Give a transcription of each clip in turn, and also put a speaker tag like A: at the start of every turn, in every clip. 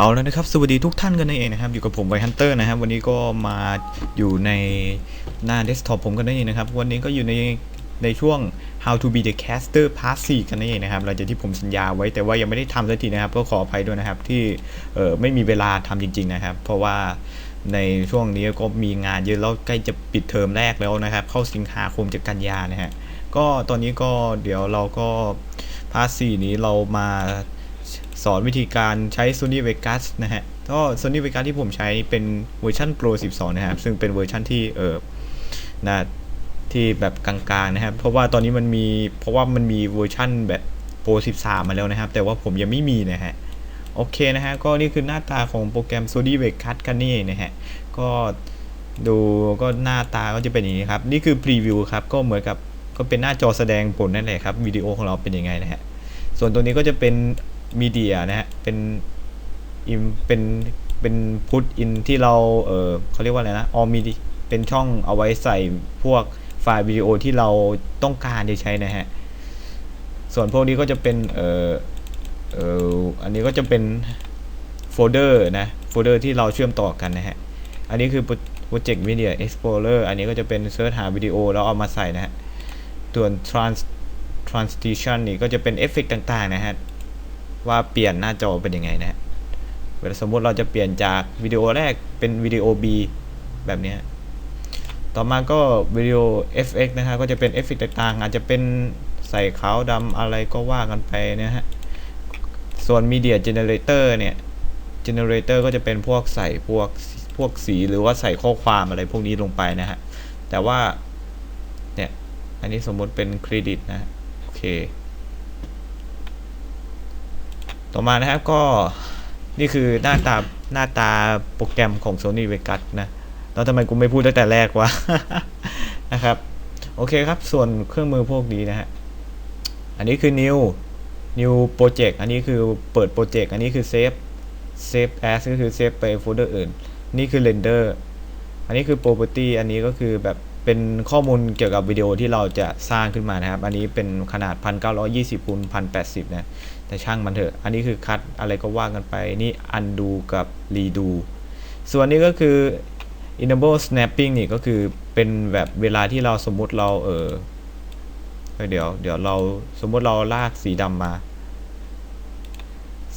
A: เอาแล้วนะครับ สวัสดีทุกท่านกันนั่นเองนะครับ อยู่กับผมไวฮันเตอร์นะครับ วันนี้ก็มาอยู่ในหน้าเดสก์ท็อปผมกันนั่นเองนะครับ วันนี้ก็อยู่ในในช่วง how to be the caster part 4 กันนั่นเองนะครับหลังจากที่ผมสัญญาไว้แต่ว่ายังไม่ได้ทำสักทีนะครับ ก็ขออภัยด้วยนะครับที่เออไม่มีเวลาทำจริง ๆ นะครับ เพราะว่าในช่วงนี้ก็มีงานเยอะแล้วใกล้จะปิดเทอมแรกแล้วนะครับ เข้าสิงหาคมจะกันยานะฮะก็ตอนนี้ก็เดี๋ยวเราก็พาร์ท4นี้เรามา สอนวิธีการใช้ Sony Vegas นะฮะก็ Sony Vegas ที่ผมใช้เป็นเวอร์ชัน Pro 12 นะครับ ซึ่งเป็นเวอร์ชันที่เออนะที่แบบกลางๆนะครับ เพราะว่าตอนนี้มันมี เพราะว่ามันมีเวอร์ชันแบบ Pro 13 มาแล้วนะครับ แต่ว่าผมยังไม่มีนะฮะ โอเคนะฮะ ก็นี่คือหน้าตาของโปรแกรม Sony Vegas กันนี่นะฮะ ก็ดูก็หน้าตาก็จะเป็นอย่างนี้ครับ นี่คือพรีวิวครับ ก็เหมือนกับก็เป็นหน้าจอแสดงผลนั่นแหละครับ วิดีโอของเราเป็นยังไงนะฮะ ส่วนตัวนี้ก็จะเป็น มีเดียนะฮะ เป็นอิมเป็นเป็นพุทอินที่เราเออเขาเรียกว่าอะไรนะออมีเป็นช่องเอาไว้ใส่พวกไฟล์วิดีโอที่เราต้องการจะใช้นะฮะ ส่วนพวกนี้ก็จะเป็นเออเอออันนี้ก็จะเป็นโฟลเดอร์นะโฟลเดอร์ที่เราเชื่อมต่อกันนะฮะ อันนี้คือ Project Media Explorer อันนี้ก็จะเป็นเสิร์ชหาวิดีโอแล้วเอามาใส่นะฮะส่วน trans transition นี่ก็จะเป็นเอฟเฟกต่างๆนะฮะ ว่าเปลี่ยนหน้าจอเป็นยังไงนะฮะเวลาสมมติเราจะเปลี่ยนจากวิดีโอแรกเป็นวิดีโอ B แบบนี้ ต่อมาก็วิดีโอ FX นะฮะก็จะเป็นเอฟเฟกต่างๆ อาจจะเป็นใส่ขาวดำอะไรก็ว่ากันไปนะฮะ ส่วน Media Generator เนี่ย Generator ก็จะเป็นพวกใส่พวกพวกสีหรือว่าใส่ข้อความอะไรพวกนี้ลงไปนะฮะ แต่ว่า เนี่ย อันนี้สมมติเป็นเครดิตนะ โอเค ต่อมานะครับก็นี่คือหน้าตาหน้าตาโปรแกรมของ Sony Vegas นะแล้วทำไมกูไม่พูดตั้งแต่แรกวะนะครับ โอเคครับส่วนเครื่องมือพวกนี้นะฮะ อันนี้คือ new new project อันนี้คือเปิดโปรเจกต์อันนี้คือ save save as ก็คือ save ไปโฟลเดอร์อื่น นี่คือ render อันนี้คือ property อันนี้ก็คือแบบเป็นข้อมูลเกี่ยวกับวิดีโอที่เราจะสร้างขึ้นมานะครับ อันนี้เป็นขนาด 1920คูณ1080 นะ แต่ช่างมันเถอะ อันนี้คือคัดอะไรก็ว่ากันไป นี่ undo กับ redo ส่วนนี้ก็คือ enable snapping นี่ก็คือเป็นแบบเวลาที่เราสมมุติเราเออเดี๋ยว เดี๋ยวเราสมมุติเราลากสีดำมา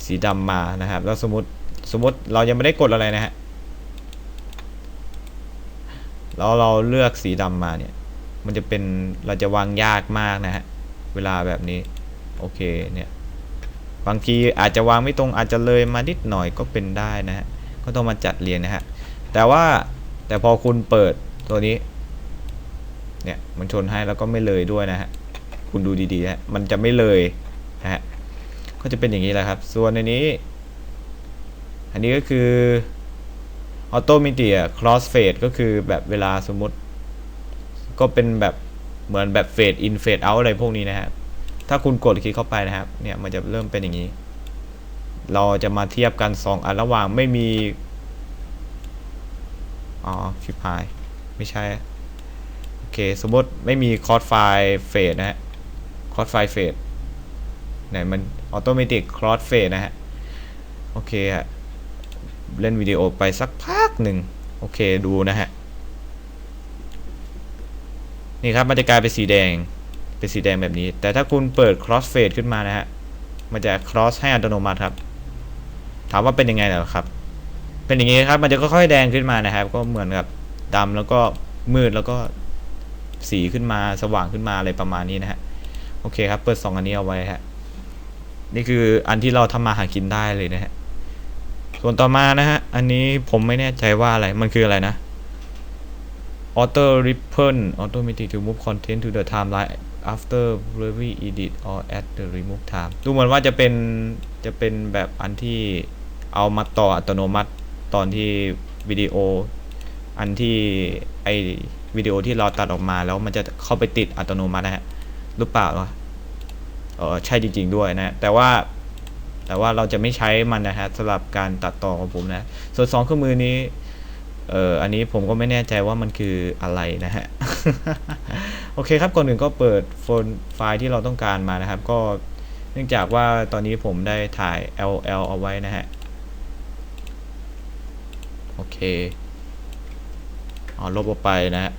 A: สีดำมานะครับ แล้วสมมติสมมติเรายังไม่ได้กดอะไรนะฮะแล้วเราเลือกสีดำมาเนี่ย มันจะเป็นเราจะวางยากมากนะฮะ เวลาแบบนี้ โอเคเนี่ย บางทีอาจจะวางไม่ตรงอาจจะเลยมานิดหน่อยก็เป็นได้นะฮะก็ต้องมาจัดเรียงนะฮะแต่ว่าแต่พอคุณเปิดตัวนี้เนี่ยมันชนให้แล้วก็ไม่เลยด้วยนะฮะคุณดูดีๆฮะมันจะไม่เลยนะฮะก็จะเป็นอย่างนี้แหละครับ ส่วนในนี้ อันนี้ก็คือออโตมิเดียคลอสเฟดก็คือแบบเวลาสมมติ ก็เป็นแบบเหมือนแบบเฟดอินเฟดเอาอะไรพวกนี้นะฮะ ถ้าคุณกดคลิกเข้าไปนะครับ เนี่ยมันจะเริ่มเป็นอย่างนี้ เราจะมาเทียบกัน 2 อันระหว่างไม่มี อ๋อชิบหาย ไม่ใช่ โอเค สมมติไม่มีคอร์สไฟเฟดนะฮะ คอร์สไฟเฟดไหนมันออโตเมติกคลอสเฟดนะฮะ โอเคฮะ เล่นวิดีโอไปสักพักหนึ่ง โอเคดูนะฮะ นี่ครับมันจะกลายเป็นสีแดง เป็นสีแดงแบบนี้ แต่ถ้าคุณเปิด cross fade ขึ้นมานะฮะ มันจะ cross ให้อัตโนมัติครับ ถามว่าเป็นยังไงเหรอครับ เป็นอย่างนี้ครับ มันจะค่อยๆแดงขึ้นมานะครับ ก็เหมือนกับดำแล้วก็มืดแล้วก็สีขึ้นมาสว่างขึ้นมาอะไรประมาณนี้นะฮะ โอเคครับ เปิด 2 อันนี้เอาไว้ฮะ นี่คืออันที่เราทำมาหากินได้เลยนะฮะ ส่วนต่อมานะฮะ อันนี้ผมไม่แน่ใจว่าอะไร มันคืออะไรนะ Auto Ripple Automatic to move content to the timeline after every edit or at the remove time ดูเหมือนว่าจะเป็นจะเป็นแบบอันที่เอามาต่ออัตโนมัติตอนที่วิดีโอ อันที่ไอวิดีโอที่เราตัดออกมาแล้วมันจะเข้าไปติดอัตโนมัตินะฮะหรือเปล่าวะเออใช่จริง ๆ ด้วยนะแต่ว่าแต่ว่าเราจะไม่ใช้มันนะฮะสำหรับการตัดต่อของผมนะ ส่วนสองเครื่องมือนี้ เอออันนี้ผมก็ไม่แน่ใจว่ามันคืออะไรนะฮะ โอเคครับ ก่อนอื่นก็เปิดโฟนไฟล์ที่เราต้องการมานะครับ ก็เนื่องจากว่าตอนนี้ผมได้ถ่าย LL เอาไว้นะฮะ โอเคอ๋อลบออกไปนะฮะ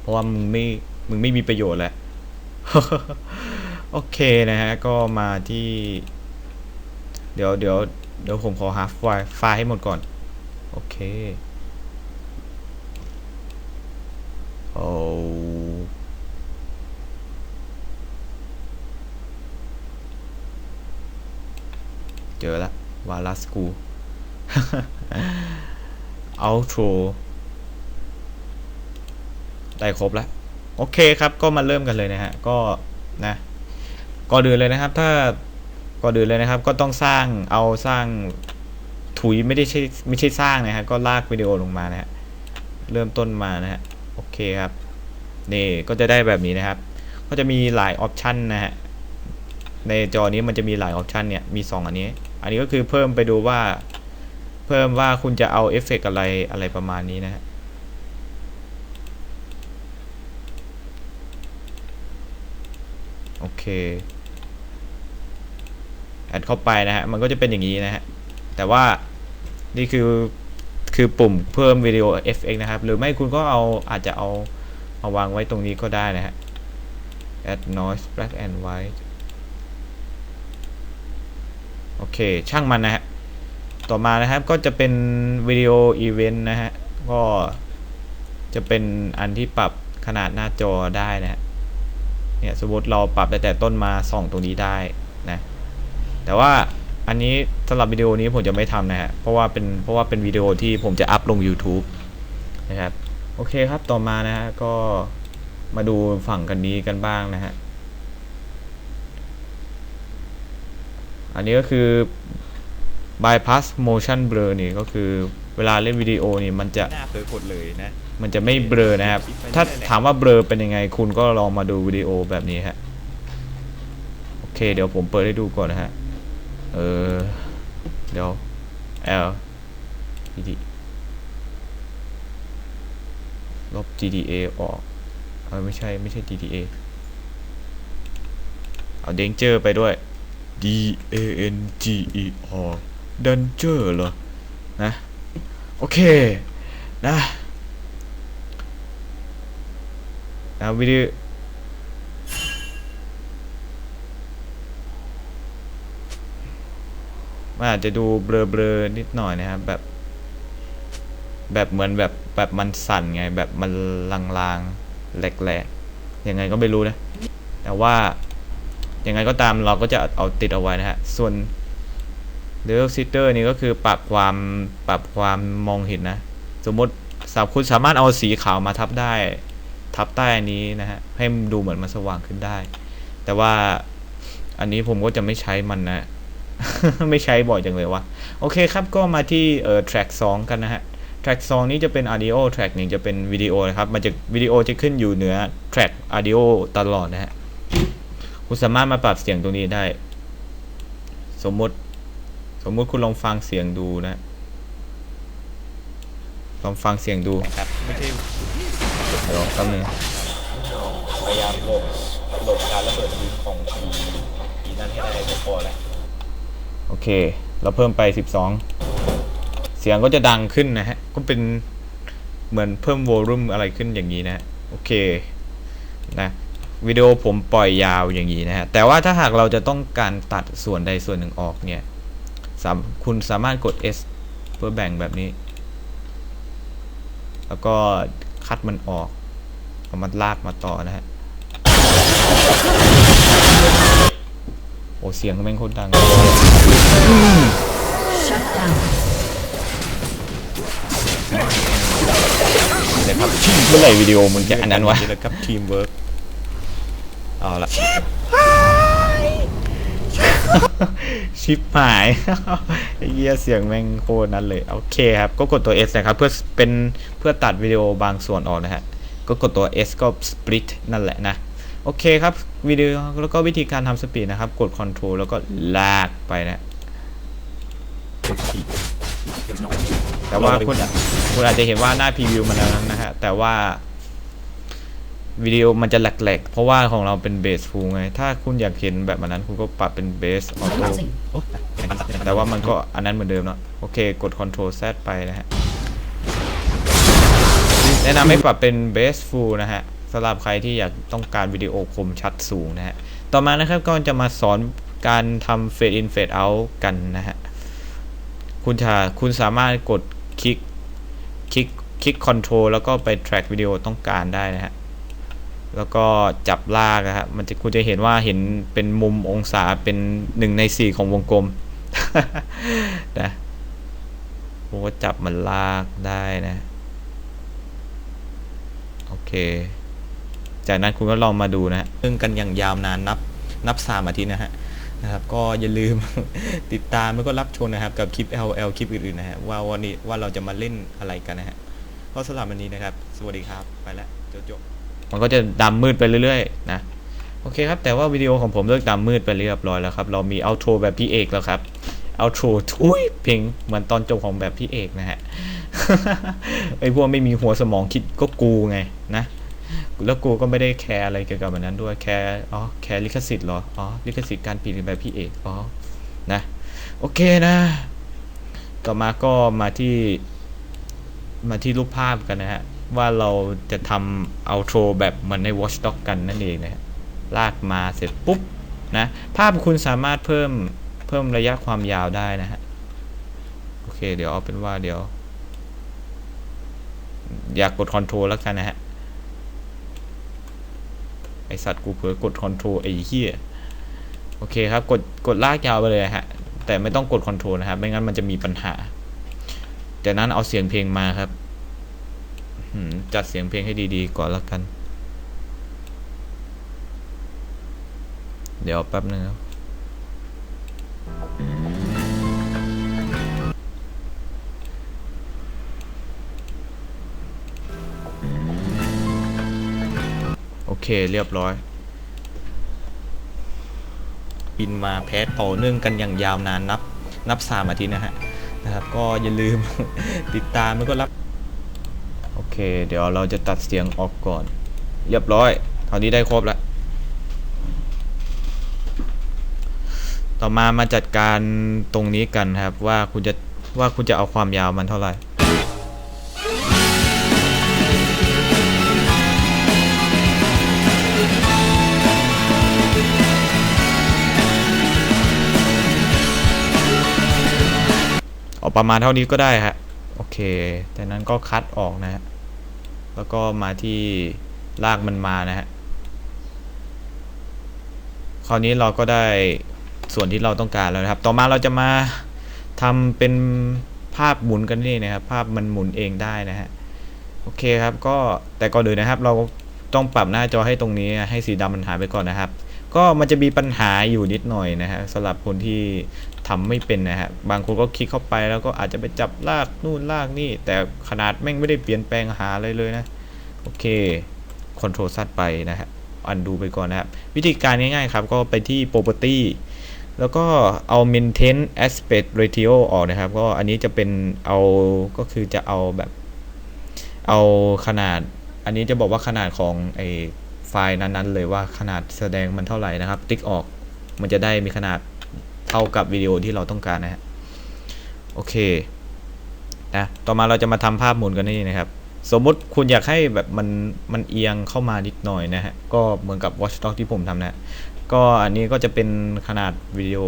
A: เพราะว่ามึงไม่ มึงไม่มีประโยชน์แหละ โอเคนะฮะ ก็มาที่ เดี๋ยวเดี๋ยวเดี๋ยวผมขอหาไฟล์ไฟล์ให้หมดก่อน โอเค โอ้เจอละวาลัสกูเอาโทรได้ครบแล้ว โอเคครับ ก็มาเริ่มกันเลยนะฮะ ก็นะ ก่อนอื่นเลยนะครับ ถ้าก่อนอื่นเลยนะครับ ก็ต้องสร้างเอาสร้างถุยไม่ได้ใช่ไม่ใช่สร้างนะฮะก็ลากวิดีโอลงมานะฮะ เริ่มต้นมานะฮะ เคครับ นี่ก็จะได้แบบนี้นะครับ ก็จะมีหลายออปชันนะฮะ ในจอนี้มันจะมีหลายออปชันเนี่ย มี 2 อันนี้ อันนี้ก็คือเพิ่มไปดูว่า เพิ่มว่าคุณจะเอาเอฟเฟกต์อะไรอะไรประมาณนี้นะฮะโอเค แอดเข้าไปนะฮะ มันก็จะเป็นอย่างนี้นะฮะ แต่ว่านี่คือ คือปุ่มเพิ่มวิดีโอ FX นะครับ หรือไม่คุณก็เอาอาจจะเอาเอาวางไว้ตรงนี้ก็ได้นะฮะ add noise black and white โอเค ช่างมันนะฮะ ต่อมานะครับก็จะเป็นวิดีโออีเวนต์นะฮะ ก็จะเป็นอันที่ปรับขนาดหน้าจอได้นะฮะ เนี่ยสมมติเราปรับแต่แต่ต้นมาส่องตรงนี้ได้นะ แต่ว่า อันนี้สำหรับวิดีโอนี้ผมจะไม่ทำนะฮะ เพราะว่าเป็นเพราะว่าเป็นวิดีโอที่ผมจะอัพลง YouTube นะครับ โอเคครับต่อมานะฮะก็มาดูฝั่งกันนี้กันบ้างนะฮะ อันนี้ก็คือ bypass motion blur นี่ก็คือเวลาเล่นวิดีโอนี่มันจะ
B: หน้าเผลอกดเลยนะ
A: มันจะไม่เบลอนะครับ ถ้าถามว่าเบลอเป็นยังไง คุณก็ลองมาดูวิดีโอแบบนี้ฮะ โอเค เดี๋ยวผมเปิดให้ดูก่อนนะฮะ เออ เดี๋ยว L GD ลบ GDA ออกเออไม่ใช่ ไม่ใช่ GDA เอา Danger ไปด้วย D A N G E R Danger เหรอ นะ โอเค นะนะวิดีโอ มันอาจจะดูเบลอๆนิดหน่อยนะครับแบบ แบบเหมือนแบบแบบมันสั่นไง แบบมันลางๆแหลกๆยังไงก็ไม่รู้นะ แต่ว่ายังไงก็ตามเราก็จะเอาติดเอาไว้นะฮะ ส่วน l e v e l Sitter นี่ก็คือปรับความปรับความมองเห็นนะ สมมติสามคุณสามารถเอาสีขาวมาทับได้ ทับใต้อันนี้นะฮะ ให้ดูเหมือนมันสว่างขึ้นได้ แต่ว่าอันนี้ผมก็จะไม่ใช้มันนะ ไม่ใช้บ่อยจังเลยวะโอเคครับก็มาที่เอ่อ track 2 กันนะฮะ track 2 นี้จะเป็น audio track 1 จะเป็นวิดีโอนะครับ มันจะวิดีโอจะขึ้นอยู่เหนือ track audio ตลอดนะฮะ คุณสามารถมาปรับเสียงตรงนี้ได้ สมมติ สมมุติคุณลองฟังเสียงดูนะ ลองฟังเสียงดู
B: นะครับไม่ใช่
A: เดี๋ยวแป๊บนึง
B: พยายามหลบหลบการระเบิดยิงของทีทีนั้นให้ได้ก็พอแหละ
A: โอ เค เราเพิ่มไป 12 เสียงก็จะดังขึ้นนะฮะ ก็เป็นเหมือนเพิ่มโวลูมอะไรขึ้นอย่างนี้นะ โอเค นะวิดีโอผมปล่อยยาวอย่างนี้นะฮะ แต่ว่าถ้าหากเราจะต้องการตัดส่วนใดส่วนหนึ่งออกเนี่ย คุณสามารถกด S เพื่อแบ่งแบบนี้ แล้วก็คัดมันออก เอามันลากมาต่อนะฮะ โอ้เสียงแม่งโคตรดัง
C: Shut down.
A: เลยครับเมื่อไหร่วิดีโอมึงจะอันนั้นวะ
B: นี่แหละครับทีมเวิร์กเอาละ
A: ชิปหายไอ้เหี้ยเสียงแม่งโคตรนั้นเลย โอเคครับ ก็กดตัว S นะครับ เพื่อเป็นเพื่อตัดวิดีโอบางส่วนออกนะฮะ ก็กดตัว S ก็ split นั่นแหละนะ โอเคครับวิดีโอแล้วก็วิธีการทำสปีดนะครับ กด Ctrl แล้วก็ลากไปนะแต่ว่าคุณคุณอาจจะเห็นว่าหน้าพรีวิวมันแล้วนะฮะแต่ว่าวิดีโอมันจะแหลกๆ เพราะว่าของเราเป็นเบสฟูลไง ถ้าคุณอยากเห็นแบบนั้นคุณก็ปรับเป็นเบสออโต้
C: Closing.
A: แต่ว่ามันก็อันนั้นเหมือนเดิมเนาะโอเค กด Ctrl Z ไปนะฮะแนะนำให้ปรับเป็น base full นะฮะ สำหรับใครที่อยากต้องการวิดีโอคมชัดสูงนะฮะ ต่อมานะครับก็จะมาสอนการทำ fade in fade out กันนะฮะ คุณจะคุณสามารถกดคลิกคลิกคลิก control แล้วก็ไป track วิดีโอต้องการได้นะฮะ แล้วก็จับลากนะฮะ มันจะคุณจะเห็นว่าเห็นเป็นมุมองศาเป็นหนึ่งในสี่ของวงกลมนะผมก็จับมันลากได้นะ โอเค จากนั้นคุณก็ลองมาดูนะฮะซึ่งกันอย่างยาวนานนับนับสามอาทิตย์นะฮะนะครับก็อย่าลืม ติดตามแล้วก็รับชมนะครับ กับคลิป LL คลิปอื่นๆนะฮะว่าวันนี้ว่าเราจะมาเล่นอะไรกันนะฮะก็สำหรับวันนี้นะครับ สวัสดีครับไปแล้วจบจบมันก็จะดำมืดไปเรื่อยๆนะโอเคครับ แต่ว่าวิดีโอของผมเลิกดำมืดไปเรียบร้อยแล้วครับ เรามีเอาโทรแบบพี่เอกแล้วครับเอาโทรทุยเพลงเหมือนตอนจบของแบบพี่เอกนะฮะไอพวกไม่มีหัวสมองคิดก็กูไงนะ แล้วกูก็ไม่ได้แคร์อะไรเกี่ยวกับมันนั้นด้วยแคร์อ๋อแคร์ลิขสิทธิ์เหรออ๋อลิขสิทธิ์การผลิตแบบพี่เอกอ๋อนะโอเคนะต่อมาก็มาที่มาที่รูปภาพกันนะฮะ ว่าเราจะทำเอาโทรแบบเหมือนใน Watchdog กันนั่นเองนะฮะลากมาเสร็จปุ๊บนะภาพคุณสามารถเพิ่มเพิ่มระยะความยาวได้นะฮะ โอเค เดี๋ยวเอาเป็นว่าเดี๋ยว อยากกดคอนโทรลแล้วกันนะฮะ ไอสัตว์กูเผลอกดคอนโทรลไอ้เหี้ยโอเคครับ กดกดลากยาวไปเลยฮะ แต่ไม่ต้องกดคอนโทรลนะครับ ไม่งั้นมันจะมีปัญหา จากนั้นเอาเสียงเพลงมาครับจัดเสียงเพลงให้ดีๆก่อนละกัน เดี๋ยวแป๊บนึงครับ เคเรียบร้อย บินมาแพ้ต่อเนื่องกันอย่างยาวนานนับนับสามอาทิตย์นะฮะนะครับ ก็อย่าลืม ติดตามแล้วก็รับ โอเค เดี๋ยวเราจะตัดเสียงออกก่อน เรียบร้อยเท่านี้ได้ครบแล้วต่อมามาจัดการตรงนี้กันครับว่าคุณจะว่าคุณจะเอาความยาวมันเท่าไหร่ ประมาณเท่านี้ก็ได้ฮะโอเคจากนั้นก็คัดออกนะฮะแล้วก็มาที่ลากมันมานะฮะคราวนี้เราก็ได้ส่วนที่เราต้องการแล้วนะครับ ต่อมาเราจะมาทำเป็นภาพหมุนกันนี่นะครับ ภาพมันหมุนเองได้นะฮะโอเคครับก็แต่ก่อนอื่นนะครับ เราต้องปรับหน้าจอให้ตรงนี้ให้สีดำมันหายไปก่อนนะครับ ก็มันจะมีปัญหาอยู่นิดหน่อยนะฮะสำหรับคนที่ทำไม่เป็นนะฮะบางคนก็คลิกเข้าไปแล้วก็อาจจะไปจับลากนู่นลากนี่ แต่ขนาดแม่งไม่ได้เปลี่ยนแปลงหาอะไรเลยนะ โอเคคอนโทรลซัดไปนะฮะอันดูไปก่อนนะครับ วิธีการง่ายๆครับ ก็ไปที่ property แล้วก็เอา maintain aspect ratio ออกนะครับ ก็อันนี้จะเป็นเอาก็คือจะเอาแบบ เอาขนาด อันนี้จะบอกว่าขนาดของไอ ไฟล์นั้นๆ เลยว่าขนาดแสดงมันเท่าไหร่นะครับ ติ๊กออกมันจะได้มีขนาดเท่ากับวิดีโอที่เราต้องการนะฮะโอเคนะต่อมาเราจะมาทำภาพหมุนกันนี่นะครับ สมมุติคุณอยากให้แบบมันมันเอียงเข้ามานิดหน่อยนะฮะก็เหมือนกับ Watchdog ที่ผมทำนะก็อันนี้ก็จะเป็นขนาดวิดีโอ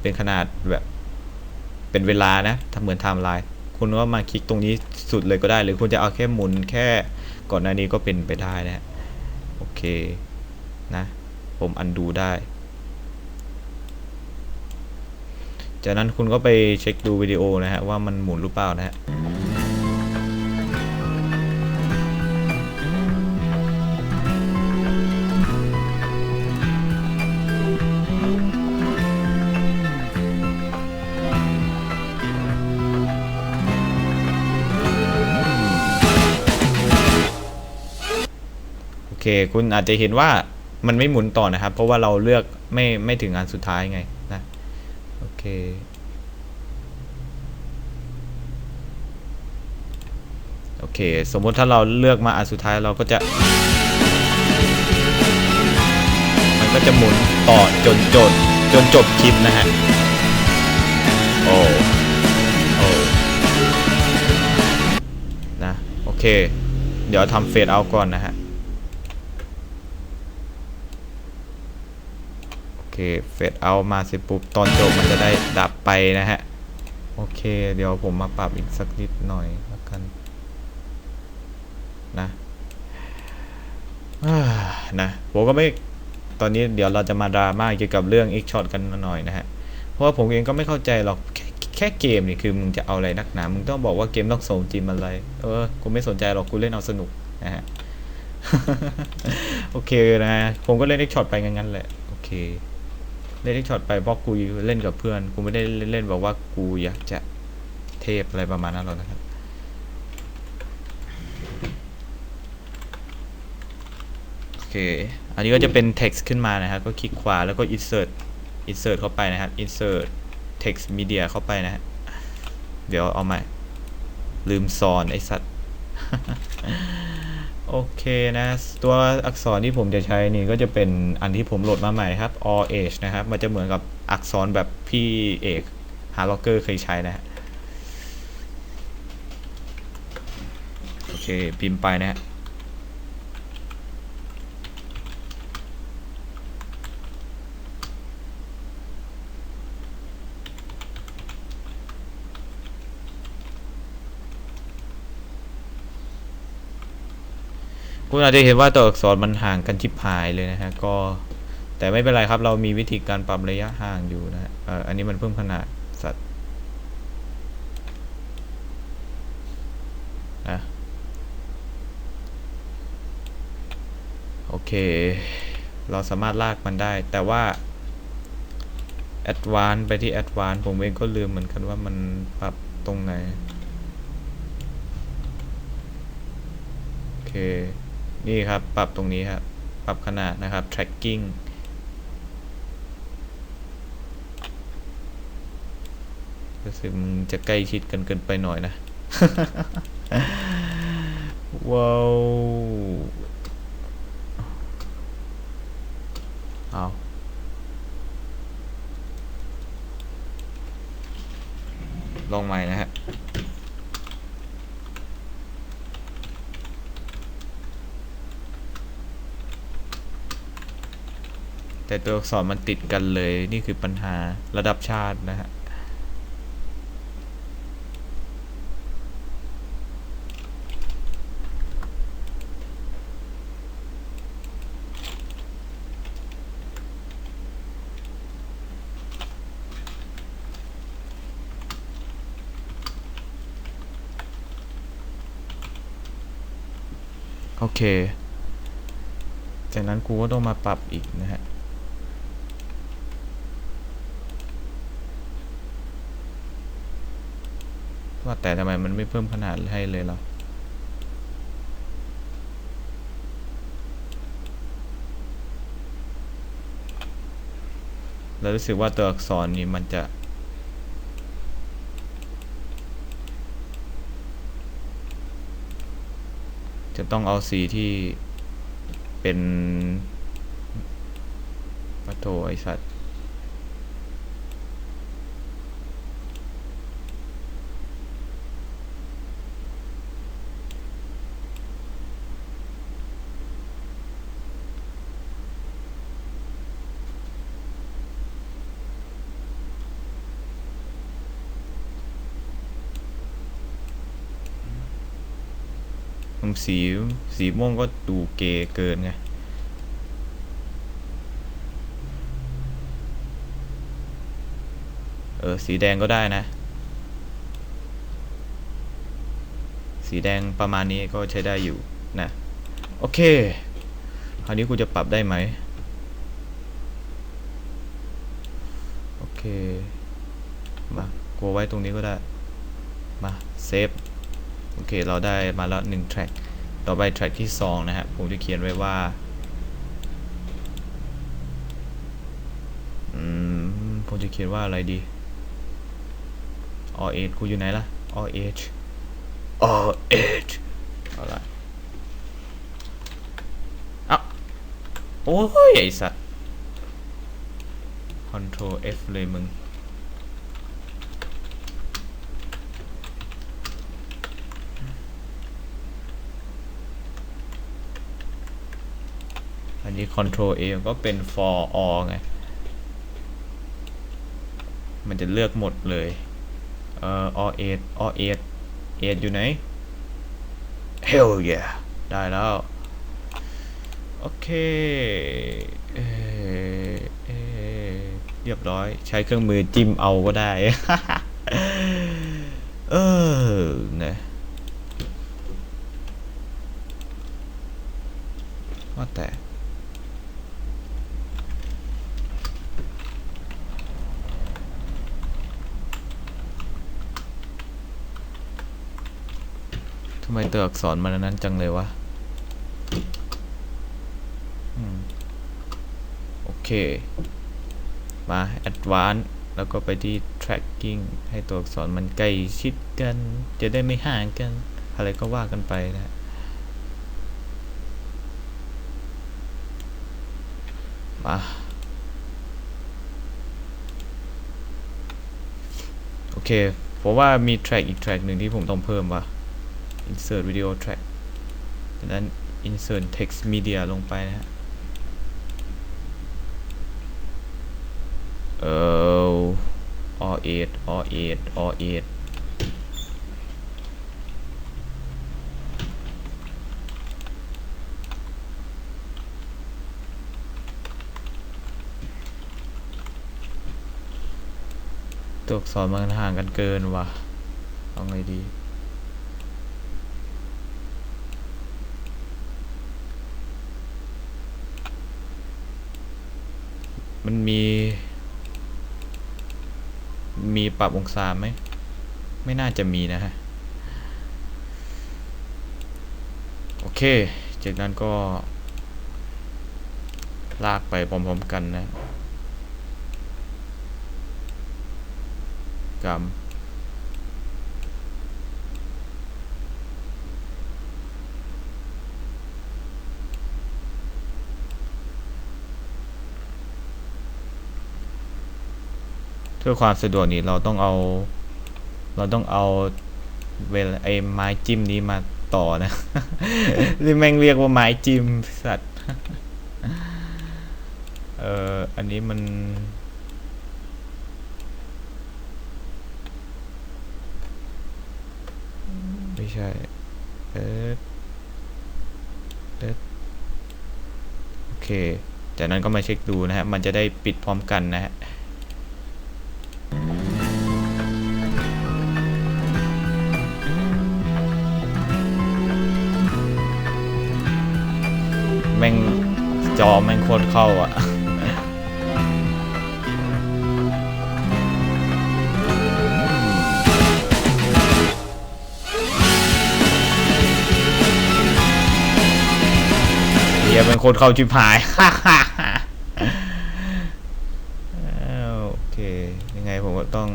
A: เป็นขนาดแบบเป็นเวลานะทำเหมือนไทม์ไลน์คุณก็มาคลิกตรงนี้สุดเลยก็ได้ หรือคุณจะเอาแค่หมุนแค่ก่อนหน้านี้ก็เป็นไปได้นะฮะ เค นะ ผมอันดูได้ จากนั้นคุณก็ไปเช็คดูวิดีโอนะฮะ ว่ามันหมุนหรือเปล่านะฮะ คคุณอาจจะเห็นว่ามันไม่หมุนต่อนะครับ เพราะว่าเราเลือกไม่ไม่ถึงอันสุดท้ายไงนะโอเคโอเค สมมติถ้าเราเลือกมาอันสุดท้ายเราก็จะ มันก็จะหมุนต่อจนจนจนจบคลิปนะฮะ โอ้โอ้นะ โอเค เดี๋ยวทำเฟดเอาก่อนนะฮะ โอ เคเฟดเอามาเสร็จปุ๊บตอนจบมันจะได้ดับไปนะฮะ โอเค เดี๋ยวผมมาปรับอีกสักนิดหน่อยแล้วกันนะนะผมก็ไม่ตอนนี้เดี๋ยวเราจะมาดราม่าเกี่ยวกับเรื่อง X Shot กันหน่อยนะฮะ เพราะว่าผมเองก็ไม่เข้าใจหรอกแค่แค่เกมนี่คือมึงจะเอาอะไรนักหนา มึงต้องบอกว่าเกมต้องส่งจริงอะไร เออกูไม่สนใจหรอกกูเล่นเอาสนุกนะฮะ โอเคนะ ผมก็เล่น X Shot ไปงั้นๆแหละ โอเค เล่น X Shot ไปเพราะกูเล่นกับเพื่อน กูไม่ได้เล่นบอกว่ากูอยากจะเทพอะไรประมาณนั้นหรอกนะครับโอเค อันนี้ก็จะเป็น text ขึ้นมานะครับ ก็คลิกขวาแล้วก็ insert insert เข้าไปนะครับ insert text media เข้าไปนะฮะเดี๋ยวเอาใหม่ ลืมสอนไอสัตว์ โอเคนะ ตัวอักษรที่ผมจะใช้นี่ก็จะเป็นอันที่ผมโหลดมาใหม่ครับ all age นะครับ มันจะเหมือนกับอักษรแบบพี่เอกฮาร์ล็อกเกอร์เคยใช้นะฮะ โอเค พิมพ์ไปนะฮะ คุณอาจจะเห็นว่าตัวอักษรมันห่างกันชิบหายเลยนะฮะก็แต่ไม่เป็นไรครับ เรามีวิธีการปรับระยะห่างอยู่นะเอออันนี้มันเพิ่มขนาดสัตว์นะโอเค เราสามารถลากมันได้ แต่ว่า advance ไปที่ advance ผมเองก็ลืมเหมือนกันว่ามันปรับตรงไหนโอเค นี่ครับ ปรับตรงนี้ครับ ปรับขนาดนะครับ tracking รู้สึกมึงจะใกล้ชิดกันเกินไปหน่อยนะ ว้าวเอาลองใหม่นะฮะ แต่ตัวอักษรมันติดกันเลยนี่คือปัญหาระดับชาตินะฮะโอเค จากนั้นกูก็ต้องมาปรับอีกนะฮะ ว่าแต่ทำไมมันไม่เพิ่มขนาดให้เลยเหรอแล้วรู้สึกว่าตัวอักษรนี่มันจะ จะต้องเอาสีที่เป็นปะโถไอสัตว์ มันสีสีม่วงก็ดูเกเกินไงเออ สีแดงก็ได้นะ สีแดงประมาณนี้ก็ใช้ได้อยู่นะ โอเค คราวนี้กูจะปรับได้ไหม โอเค มากูไว้ตรงนี้ก็ได้ มา เซฟ เคเราได้มาแล้วหนึ่งแทร็กต่อไปแทร็กที่สองนะฮะผมจะเขียนไว้ว่าอืมผมจะเขียนว่าอะไรดี all age กูอยู่ไหนล่ะ all age all age เอาละเอ้าโอ้ยไอสัตว์ control F เลยมึง นนี้ control A ก็เป็น for all ไง มันจะเลือกหมดเลยเอ่อ all 8 all 8 8อยู่ไหน hell yeah ได้แล้ว โอเคเออเรียบร้อยใช้เครื่องมือจิ้มเอาก็ได้ เออนะว่าแต่ ทำไมตัวอักษรมันนั้นจังเลยวะอโอเค มา advance แล้วก็ไปที่ tracking ให้ตัวอักษรมันใกล้ชิดกัน จะได้ไม่ห่างกัน อะไรก็ว่ากันไปนะ มาโอเคผมว่ามี track อีก track หนึ่งที่ผมต้องเพิ่มว่ะ insert video track จากนั้น insert text media ลงไปนะฮะเออ all 8 all 8 all 8ตัวอักษรมันห่างกันเกินว่ะ เอาไงดี มันมี มีปรับองศาไหม ไม่น่าจะมีนะฮะ โอเค จากนั้นก็ ลากไปพร้อมๆกันนะกำ เพื่อความสะดวกนี้เราต้องเอา เราต้องเอาเวลไอ้ไม้จิ้มนี้มาต่อนะนี่แม่งเรียกว่าไม้จิ้มสัตว์เอ่ออันนี้มันไม่ใช่เออเออโอเค จากนั้นก็มาเช็คดูนะฮะ มันจะได้ปิดพร้อมกันนะฮะ อแม่งโคตรเข้าอะเฮียเป็นคนเข้าชิบหายโอเค ยังไงผมก็ต้อง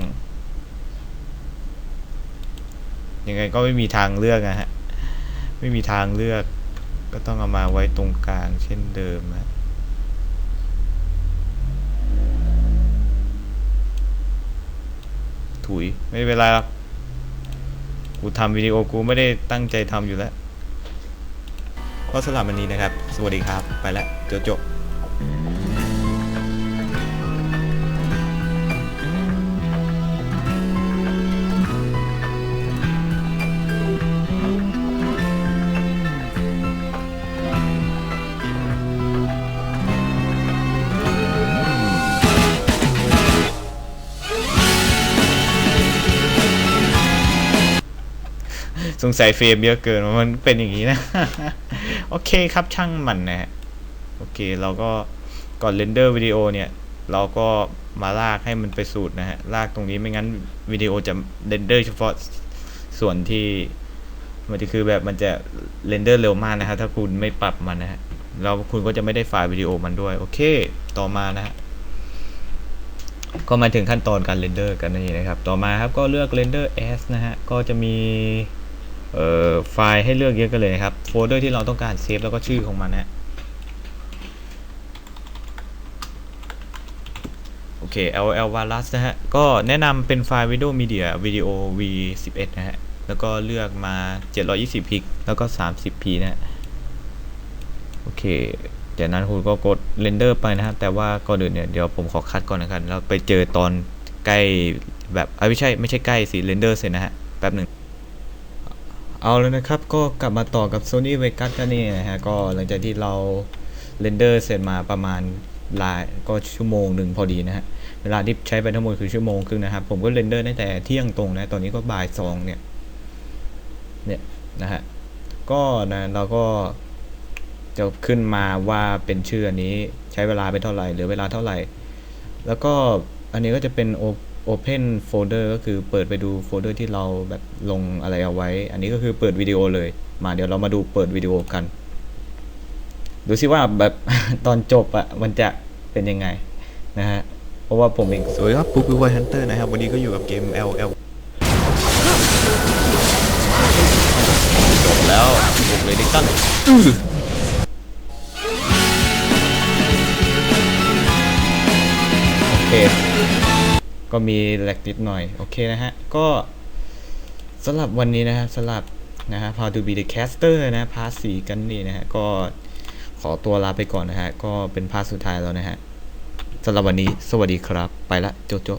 A: ยังไงก็ไม่มีทางเลือกอะฮะ ไม่มีทางเลือก ก็ต้องเอามาไว้ตรงกลางเช่นเดิมฮะถุย ไม่เป็นไรหรอกกูทำวิดีโอกูไม่ได้ตั้งใจทำอยู่แล้วก็สำหรับวันนี้นะครับ สวัสดีครับ ไปแล้วโจโจ งสัยเฟรมเยอะเกินมันเป็นอย่างนี้นะ โอเคครับช่างมันนะฮะโอเคเราก็ก่อนเรนเดอร์วิดีโอเนี่ย เราก็มาลากให้มันไปสูตรนะฮะ ลากตรงนี้ไม่งั้นวิดีโอจะเรนเดอร์เฉพาะส่วนที่มันจะคือแบบมันจะเรนเดอร์เร็วมากนะฮะถ้าคุณไม่ปรับมันนะฮะแล้วคุณก็จะไม่ได้ไฟล์วิดีโอมันด้วย โอเค ต่อมานะฮะก็มาถึงขั้นตอนการเรนเดอร์กันนั่นเองนะครับ ต่อมาครับก็เลือก render as นะฮะ ก็จะมี เอ่อไฟล์ให้เลือกเยอะกันเลยครับโฟลเดอร์ที่เราต้องการเซฟแล้วก็ชื่อของมันนะฮะโอเค LL Virus นะฮะ ก็แนะนำเป็นไฟล์ Video Media Video V11 นะฮะ แล้วก็เลือกมา 720 พิก แล้วก็ 30p นะฮะ โอเค จากนั้นคุณก็กดเรนเดอร์ไปนะครับ แต่ว่าก่อนอื่นเนี่ย เดี๋ยวผมขอคัดก่อนนะครับแล้วไปเจอตอนใกล้แบบอ้ยไม่ใช่ ไม่ใช่ใกล้สิเรนเดอร์เสร็จนะฮะ แป๊บหนึ่ง เอาเลยนะครับก็กลับมาต่อกับ Sony Vegas กันนี่นะฮะ ก็หลังจากที่เราเรนเดอร์เสร็จมาประมาณหลายก็ชั่วโมงหนึ่งพอดีนะฮะ เวลาที่ใช้ไปทั้งหมดคือชั่วโมงครึ่งนะครับ ผมก็เรนเดอร์ตั้งแต่เที่ยงตรงนะ ตอนนี้ก็บ่ายสองเนี่ย เนี่ยนะฮะ ก็นะเราก็จะขึ้นมาว่าเป็นชื่ออันนี้ใช้เวลาไปเท่าไหร่หรือเวลาเท่าไหร่ แล้วก็อันนี้ก็จะเป็น O- Open Folder ก็คือเปิดไปดูโฟลเดอร์ที่เราแบบลงอะไรเอาไว้ อันนี้ก็คือเปิดวิดีโอเลย มาเดี๋ยวเรามาดูเปิดวิดีโอกัน ดูซิว่าแบบ ตอนจบอะมันจะเป็นยังไงนะฮะ เพราะว่าผมเองสวัสดีครับปุ๊บปุ๊บไวฮันเตอร์นะครับ วันนี้ก็อยู่กับเกม LL จบแล้วบุกเลยดิตันอื้อโอเค ก็มีแลกนิดหน่อย โอเคนะฮะ ก็สำหรับวันนี้นะครับสำหรับนะฮะ How to be the caster นะพาร์ทสี่กันนี่นะฮะ ก็ขอตัวลาไปก่อนนะฮะ ก็เป็นพาร์ทสุดท้ายแล้วนะฮะสำหรับวันนี้สวัสดีครับ ไปละโจโจ